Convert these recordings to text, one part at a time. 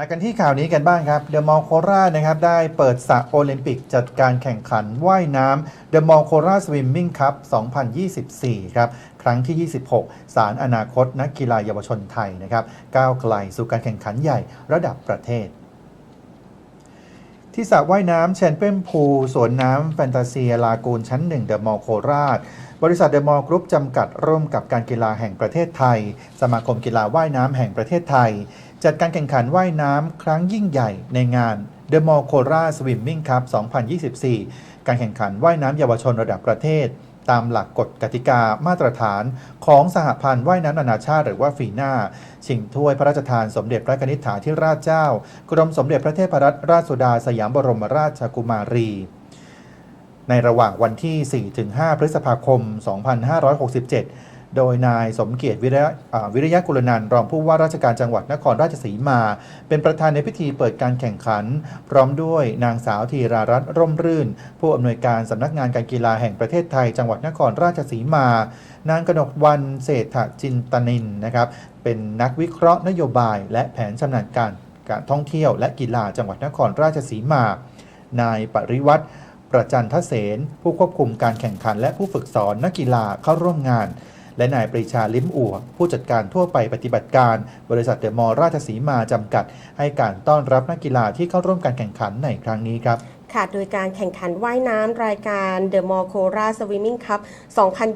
มากันที่ข่าวนี้กันบ้างครับเดอะมอลโคราชนะครับได้เปิดสระโอลิมปิกจัดการแข่งขันว่ายน้ำเดอะมอลโคราชสวิมมิ่งคัพ2024 ครับครั้งที่ 26 สารอนาคตนักกีฬาเยาวชนไทยนะครับก้าวไกลสู่การแข่งขันใหญ่ระดับประเทศที่สระว่ายน้ำเชนเป้มพูสวนน้ำแฟนตาเซียลากูนชั้นหนึ่งเดอะมอลโคราช บริษัทเดอะมอลกรุ๊ปจำกัดร่วมกับการกีฬาแห่งประเทศไทย สมาคมกีฬาว่ายน้ำแห่งประเทศไทย จัดการแข่งขันว่ายน้ำครั้งยิ่งใหญ่ในงาน The Mall c o r a Swimming Cup 2024 การแข่งขันว่ายน้ำเยาวชนระดับประเทศ ตามหลักกฎกติกามาตรฐานของสหพันธ์ว่ายน้ำนานาชาติหรือว่าฟีน่าชิงถ้วยพระราชทานสมเด็จพระนิษฐาธิราชเจ้า กรมสมเด็จพระเทพรัตนราชสุดาสยามบรมราชกุมารีในระหว่างวันที่ 4-5 พฤษภาคม 2567 โดยนายสมเกียรติวิริยะวิรยะกุลนันรองผู้ว่าราชการจังหวัดนครราชสีมา เป็นประธานในพิธีเปิดการแข่งขัน พร้อมด้วยนางสาวธีรารัตน์ร่มรื่น ผู้อำนวยการสำนักงานการกีฬาแห่งประเทศไทย จังหวัดนครราชสีมา นางกนกวันเศรษฐจินตนินนะครับเป็นนักวิเคราะห์นโยบาย และแผนชำนาญการการท่องเที่ยว และกีฬาจังหวัดนครราชสีมา นายปริวัติประจันทเสนผู้ควบคุมการแข่งขัน และผู้ฝึกสอนนักกีฬาเข้าร่วมงาน และนายปรีชาลิ้มอั่วผู้จัดการทั่วไปปฏิบัติการ บริษัทเดอะมอลล์ราชสีมาจำกัด ให้การต้อนรับนักกีฬาที่เข้าร่วมการแข่งขันในครั้งนี้ครับ ค่ะ โดยการแข่งขันว่ายน้ำรายการ The m o l c o r a Swimming Cup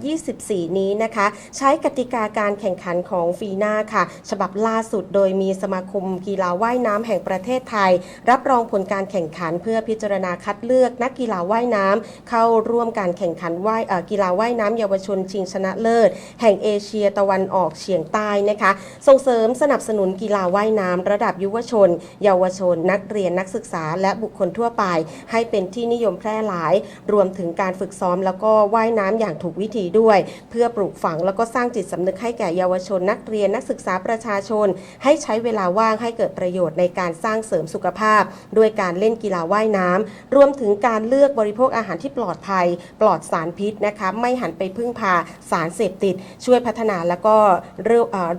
2024 นี้นะคะ ใช้กติกาการแข่งขันของฟีน่าค่ะ ฉบับล่าสุดโดยมีสมาคมกีฬาว่ายน้ำแห่งประเทศไทย รับรองผลการแข่งขันเพื่อพิจารณาคัดเลือกนักกีฬาว่ายน้ำเข้าร่วมการแข่งขันว่ายกีฬาว่ายน้ำเยาวชนชิงชนะเลิศ แห่งเอเชียตะวันออกเฉียงใต้นะคะ ส่งเสริมสนับสนุนกีฬาว่ายน้ำระดับยุวชน เยาวชน นักเรียนนักศึกษาและบุคคลทั่วไปให้เป็นที่นิยมแพร่หลาย รวมถึงการฝึกซ้อมแล้วก็ว่ายน้ำอย่างถูกวิธีด้วย เพื่อปลูกฝังแล้วก็สร้างจิตสำนึกให้แก่เยาวชนนักเรียนนักศึกษาประชาชน ให้ใช้เวลาว่างให้เกิดประโยชน์ในการสร้างเสริมสุขภาพ ด้วยการเล่นกีฬาว่ายน้ำรวมถึงการเลือกบริโภคอาหารที่ปลอดภัย ปลอดสารพิษนะคะไม่หันไปพึ่งพาสารเสพติด ช่วยพัฒนาแล้วก็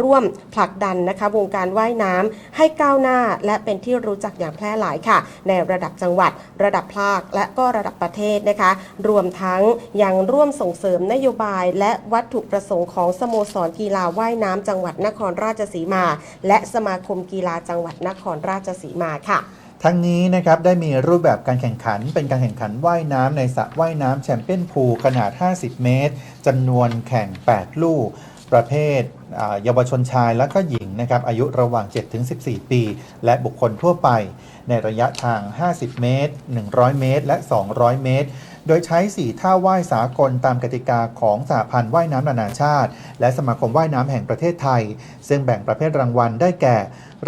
ร่วมผลักดันนะคะวงการว่ายน้ำให้ก้าวหน้าและเป็นที่รู้จักอย่างแพร่หลายค่ะ ในระดับจังหวัดระดับภาคและก็ระดับประเทศนะคะ รวมทั้งยังร่วมส่งเสริมนโยบาย และวัตถุประสงค์ของสโมสรกีฬาว่ายน้ำจังหวัดนครราชสีมา และสมาคมกีฬาจังหวัดนครราชสีมาค่ะทั้งนี้นะครับได้มีรูปแบบการแข่งขัน เป็นการแข่งขันว่ายน้ำในสระว่ายน้ำแชมเปี้ยนพูลขนาด 50 เมตรจำนวนแข่ง 8 ลูก ประเภทเยาวชนชายและก็หญิง นะครับอายุระหว่าง 7-14 ปี และบุคคลทั่วไป ในระยะทาง 50 เมตร 100 เมตร และ 200 เมตรโดยใช้ 4 ท่าว่ายสากลตามกติกาของสหพันธ์ว่ายน้ำนานาชาติ และสมาคมว่ายน้ำแห่งประเทศไทย ซึ่งแบ่งประเภทรางวัลได้แก่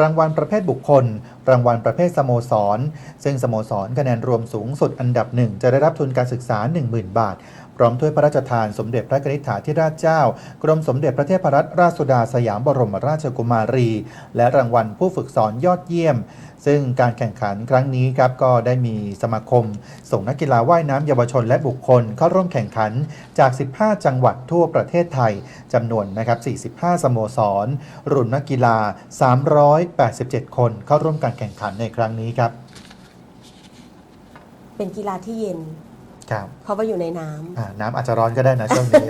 รางวัลประเภทบุคคล รางวัลประเภทสโมสร ซึ่งสโมสรคะแนนรวมสูงสุดอันดับหนึ่งจะได้รับทุนการศึกษา 10,000 บาทพร้อมถ้วยพระราชทานสมเด็จพระนิษฐาธิราชเจ้า กรมสมเด็จพระเทพรัตนราชสุดาสยามบรมราชกุมารี และรางวัลผู้ฝึกสอนยอดเยี่ยม ซึ่งการแข่งขันครั้งนี้ครับก็ได้มีสมาคม ส่งนักกีฬาว่ายน้ำเยาววชนและบุคคลเข้าร่วมแข่งขันจาก 15 จังหวัดทั่วประเทศไทยจำนวนนะครับ 45 สโมสร รุ่นนักกีฬา 387 คนเข้าร่วมการแข่งขันในครั้งนี้ครับ เป็นกีฬาที่เย็น ครับ เพราะว่าอยู่ในน้ำ อ่าน้ำอาจจะร้อนก็ได้นะช่วงนี้